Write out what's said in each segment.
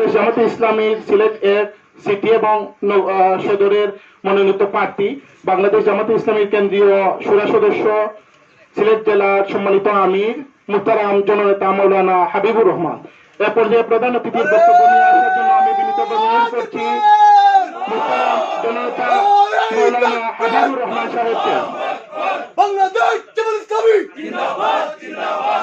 বাংলাদেশ জামাতে ইসলামীর সিলেট এর সিটি এবং সদরের মনোনীত প্রার্থী। বাংলাদেশ জামাতে ইসলামীর কেন্দ্রীয় সুরা সদস্য, সিলেট জেলার সম্মানিত আমির মুহতারাম জননেতা মৌলানা হাবিবুর রহমান। এ পর্যায়ে প্রধান অতিথির বক্তব্য নিয়ে আসার জন্য আমি বিনীতভাবে অনুরোধ করছি মুহতারাম জননেতা মৌলানা হাবিবুর রহমান সাহেবকে। বাংলাদেশ জামাত ইসলামী। জিন্দাবাদ জিন্দাবাদ।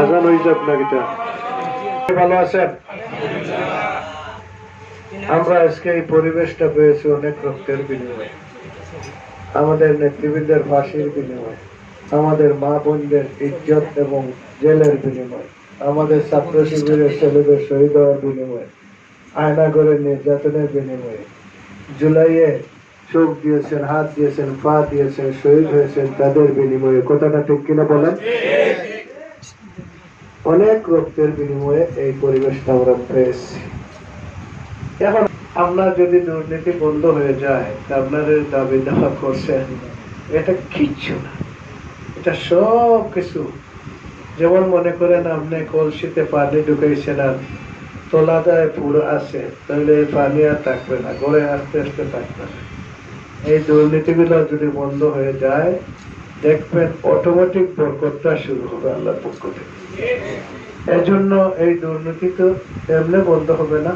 আজান হয়ে না কিটা ভালো আছেন? আমরা আজকে এই পরিবেশটা পেয়েছি অনেক রক্তের বিনিময়ে। আমাদের নেতৃবৃন্দের ফাঁসির বিনিময়ে। আমাদের মা বোনদের ইজ্জত এবং জেলের বিনিময়। আমাদের ছাত্র শিবিরের ছেলেদের শহীদ হওয়ার বিনিময়ে। আয়নাগরের নির্যাতনের বিনিময়ে। জুলাইয়ে চোখ দিয়েছেন, হাত দিয়েছেন, পা দিয়েছেন, শহীদ হয়েছেন, তাদের বিনিময়ে। কথাটা ঠিক কিনা বলেন? অনেক রক্তের বিনিময়ে এই পরিবেশটা আমরা পেয়েছি। এখন আপনার যদি দুর্নীতি বন্ধ হয়ে যায়, তা আপনাদের দাবি দাওয়া করছেন, এটা কিচ্ছু না। এটা সব কিছু। যেমন মনে করেন আপনি কলসিতে পানি ঢুকাইছেন আর তলাদায় পুরো আছে, তাহলে এই পানি আর থাকবে না, গড়ে আস্তে আস্তে থাকবে না। এই দুর্নীতিগুলো যদি বন্ধ হয়ে যায় দেখবেন অটোমেটিক বরকতটা শুরু হবে আল্লাহর পক্ষ থেকে। এজন্য এই দুর্নীতি তো এমনি বন্ধ হবে না।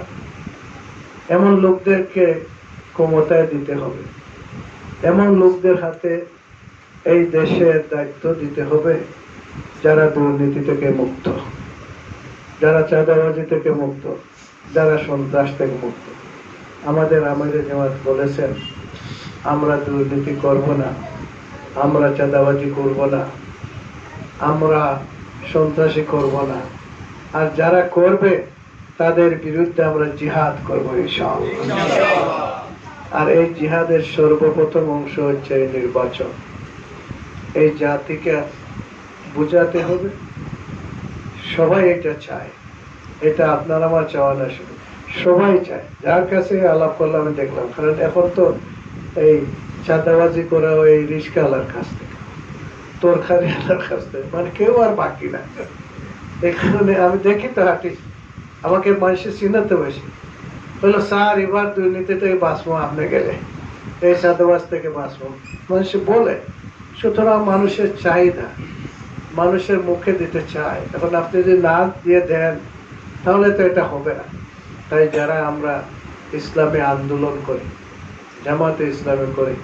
এমন লোকদেরকে ক্ষমতায় দিতে হবে। এমন লোকদের হাতে এই দেশের দায়িত্ব দিতে হবে যারা দুর্নীতি থেকে মুক্ত, যারা চাঁদাবাজি থেকে মুক্ত, যারা সন্ত্রাস থেকে মুক্ত। আমাদের আমাদের জামাত বলেছেন, আমরা দুর্নীতি করব না। আমরা চাঁদাবাজি করব না। আমরা সন্ত্রাসী করব না। আর যারা করবে, তাদের বিরুদ্ধে আমরা জিহাদ করব আর এই জিহাদের সর্বপ্রথম অংশ হচ্ছে নির্বাচন। এই জাতিকে বুঝাতে হবে। সবাই এটা চায়। এটা আপনার আমার চাওয়া না শুধু। সবাই চায়। যার কাছে আলাপ করলাম দেখলাম। কারণ এখন তো এই চাঁদাবাজি করা ওই রিস্কা আলার কাছ থেকে, তরকারি আলার কাছ থেকে মানে কেউ আর বাকি না। এই কারণে আমি দেখি তো হাঁটি, আমাকে মানুষের চিনাতে বসে। বলল, স্যার, এবার দুর্নীতি থেকে বাঁচবো আপনি গেলে। এই চাঁদাবাজ থেকে বাঁচবো। মানুষ বলে, সুতরাং মানুষের চাহিদা, মানুষের মুখে দিতে চায়। এখন আপনি যদি না দিয়ে দেন, তাহলে তো এটা হবে না। তাই যারা আমরা ইসলামে আন্দোলন করি জামাতে ইসলামী করি,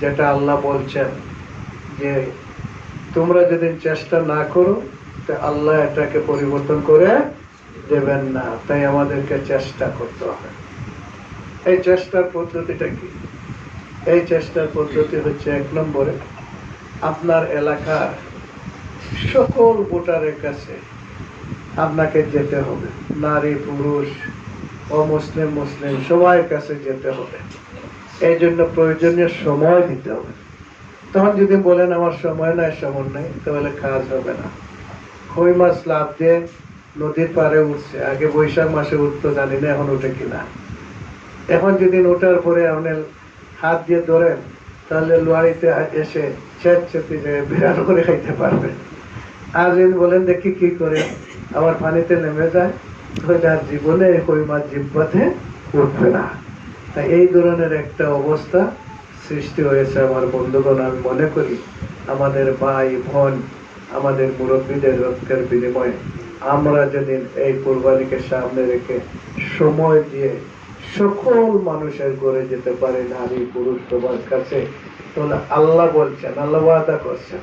যেটা আল্লাহ বলছেন যে তোমরা যদি চেষ্টা না করো, তো আল্লাহ এটাকে পরিবর্তন করে দেবেন না। তাই আমাদেরকে চেষ্টা করতে হবে। এই চেষ্টার পদ্ধতিটা কি? এই চেষ্টার পদ্ধতি হচ্ছে এক নম্বরে, আপনার এলাকার সকল ভোটারের কাছে আপনাকে যেতে হবে। নারী, পুরুষ, অমুসলিম, মুসলিম সবার কাছে যেতে হবে। এই জন্য প্রয়োজনীয় সময় দিতে হবে। তখন যদি বলেন, আমার সময় নাই সময় নাই, তাহলে কাজ হবে না। কই মাছ লাভ দিয়ে নদীর পাড়ে উঠছে। আগে বৈশাখ মাসে উঠতো, জানি না এখন উঠে কিনা এখন যদি ওঠার পরে আপনি হাত দিয়ে ধরেন, তাহলে লোয়ারিতে এসে ছেদ চেপে যায় বিরাট করে খাইতে পারবে। আর যদি বলেন, দেখি কি করে? আবার পানিতে নেমে যায়, তাহলে আর জীবনে কই মাছ জিব্বাতে উঠবে না। এই ধরনের একটা অবস্থা সৃষ্টি হয়েছে আমার বন্ধুগণ, আমি মনে করি আমাদের ভাই, বোন, আমাদের মুরব্বীদের রক্তের বিনিময়ে আমরা যদি এই কোরবানিকে সামনে রেখে সময় দিয়ে সকল মানুষের ঘরে যেতে পারে নারী, পুরুষ, সবার কাছে, তাহলে আল্লাহ বলছেন, আল্লাহ ওয়াদা করছেন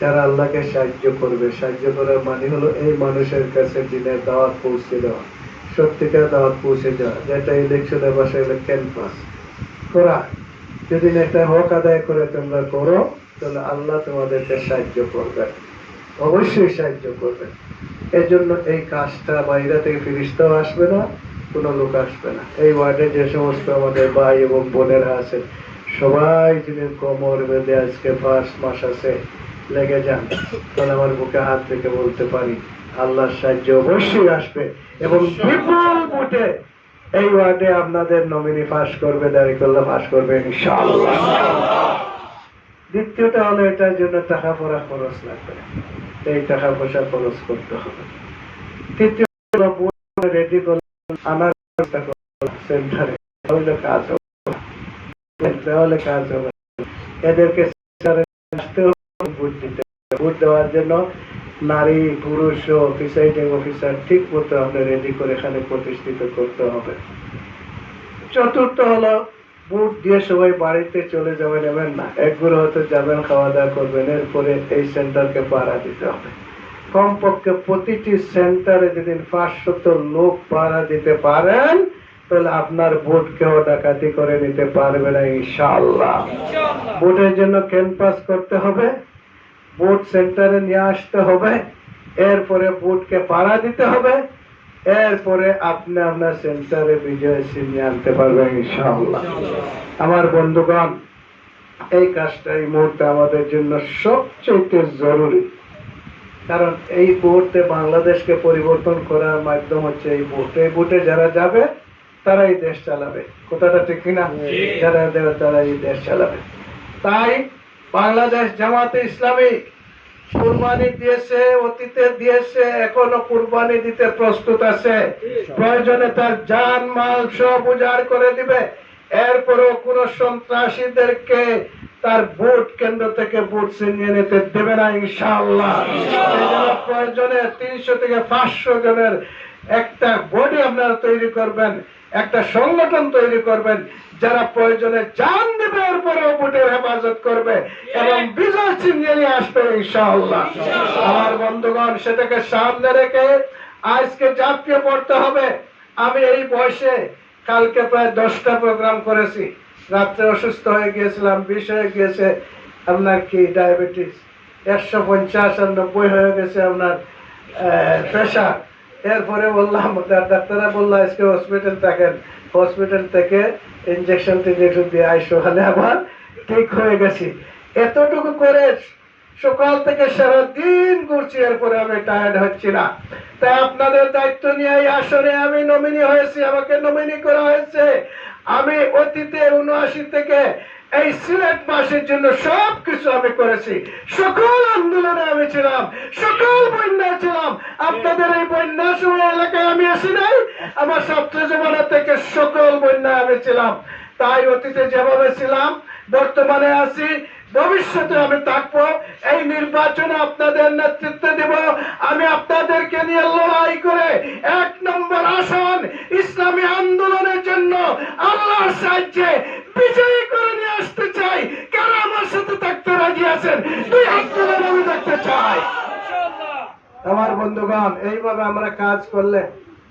যারা আল্লাহকে সাহায্য করবে। সাহায্য করার মানে হলো এই মানুষের কাছে দিনের দাওয়াত পৌঁছে দেওয়া। সত্যিকার দাওয়াত পৌঁছে দেওয়া যেটা ইলেকশনের বাসায় হলো ক্যাম্পাস করা যদি একটা হক আদায় করে তোমরা করো, তাহলে আল্লাহ তোমাদেরকে সাহায্য করবে অবশ্যই সাহায্য করবেন। এজন্য এই কাজটা বাইরে থেকে ফিরিস্তাও আসবে না, কোনো লোক আসবে না। এই ওয়ার্ডে যে সমস্ত আমাদের ভাই এবং বোনেরা আছেন, সবাই যদি কোমর বেঁধে আজকে পাঁচ মাস আছে, লেগে যান, তাহলে আমার বুকে হাত থেকে বলতে পারি আল্লাহর সাহায্য অবশ্যই আসবে। এবং বিপুল ভোটে এই ওয়ার্ডে আপনাদের নমিনি পাস করবে দাঁড়িয়ে পাস করবে দ্বিতীয়টা হলো এটার জন্য টাকা পয়সা খরচ লাগবে। এই টাকা পয়সা খরচ করতে হবে। তৃতীয় রেডি করলে আনার সেন্টারে তাহলে কাজ হবে। তাহলে কাজ হবে। এদেরকে আসতে হবে, ভোট দিতে ভোট দেওয়ার জন্য নারী পুরুষ প্রিসাইডিং অফিসার ঠিক মতো আমরা রেডি করে এখানে প্রতিষ্ঠিত করতে হবে। চতুর্থ হলো বুট দিয়ে সবাই বাড়িতে চলে যাবেন এমন না। একগুলো হয়তো যাবেন খাওয়া দাওয়া করবেন এরপরে এই সেন্টারকে পাড়া দিতে হবে। কমপক্ষে প্রতিটি সেন্টারে যদি পাঁচশত লোক পাড়া দিতে পারেন তাহলে আপনার ভোট কেউ ডাকাতি করে নিতে পারবে না ইনশাআল্লাহ। ভোটের জন্য ক্যাম্পাস করতে হবে। ভোট সেন্টারে নিয়ে আসতে হবে। এরপরে ভোটকে পাড়া দিতে হবে। এরপরে আপনি আপনার সেন্টারে বিজয় ছিনিয়ে আনতে পারবেন ইনশাআল্লাহ। আমার বন্ধুগণ এই কাজটা এই মুহূর্তে আমাদের জন্য সবচেয়ে জরুরি। কারণ এই মুহূর্তে বাংলাদেশকে পরিবর্তন করার মাধ্যম হচ্ছে এই ভোট এই ভোটে যারা যাবে তারা এই দেশ চালাবে। কথাটা ঠিক কিনা? যারা দেবে তারা এই দেশ চালাবে। তাই বাংলাদেশ জামাতে ইসলামী কুরবানি দিয়েছে অতীতে দিয়েছে এখনও কুরবানি দিতে প্রস্তুত আছে। প্রয়োজনে তার জান মাল সব উজাড় করে দিবে। এরপরেও কোন সন্ত্রাসীদেরকে তার ভোট কেন্দ্র থেকে ভোট ছিনিয়ে নিতে দেবে না ইনশাআল্লাহ। প্রয়োজনে তিনশো থেকে পাঁচশো জনের একটা বডি আপনারা তৈরি করবেন একটা সংগঠন তৈরি করবেন যারা প্রয়োজনে জান দেবে এরপরেও ভোটের হেফাজত করবে এবং বিজয় ছিনিয়ে নিয়ে আসবে ইনশাআল্লাহ। আমার বন্ধুগণ, সেটাকে সামনে রেখে আজকে জাতীয় পড়তে হবে। আমি এই বয়সে কালকে প্রায় দশটা প্রোগ্রাম করেছি। রাত্রে অসুস্থ হয়ে গিয়েছিলাম, বিষ হয়ে গিয়েছে। আপনার কি ডায়াবেটিস একশো পঞ্চাশ আর নব্বই হয়ে গেছে আপনার প্রেশার এরপরে বললাম, ডাক- ডাক্তাররা বলল, আজকে হসপিটাল থাকেন। হসপিটাল থেকে ইঞ্জেকশন টিনজেকশন দিয়ে আই সকালে আবার ঠিক হয়ে গেছি। এতটুকু করে সকাল থেকে সারাদিন ঘুরছি, এরপরে আমি টায়ার্ড হচ্ছি না। তাই আপনাদের দায়িত্ব নিয়ে আসরে আমি নমিনি হয়েছি, আমাকে নমিনি করা হয়েছে। আমি অতীতে উনআশি থেকে এই সিলেট মাসের জন্য সব কিছু আমি করেছি। সকল আন্দোলনে আমি ছিলাম, সকল বন্যায় ছিলাম। আপনাদের এই বন্যার সময় এলাকায় আমি আসি নাই, আমার ছাত্র জীবনের থেকে সকল বন্যায় আমি ছিলাম। তাই অতীতে যেভাবে ছিলাম বর্তমানে আছি। ভবিষ্যতে আমি থাকব। এই নির্বাচনে আপনাদের নেতৃত্ব দেব। আমি আপনাদেরকে নিয়ে লড়াই করে এক নম্বর আসন ইসলামী আন্দোলনের জন্য আল্লাহর সাহায্যে বিজয়ী করে নিয়ে আসতে চাই। কারা আমার সাথে থাকতে রাজি আছেন? দুই হাত আমি দেখতে চাই। আমার বন্ধুগণ, এইভাবে আমরা কাজ করলে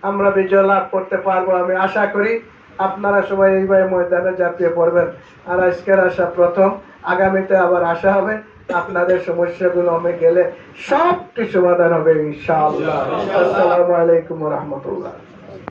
আমরা বিজয় লাভ করতে পারব আমি আশা করি। আপনারা সবাই এইভাবে ময়দানে ঝাঁপিয়ে পড়বেন। আর আজকের আশা প্রথম আগামীতে আবার আসা হবে। আপনাদের সমস্যাগুলো আমি গেলে সবটি সমাধান হবে ইনশাআল্লাহ। আসসালামু আলাইকুম রহমতুল্লাহ।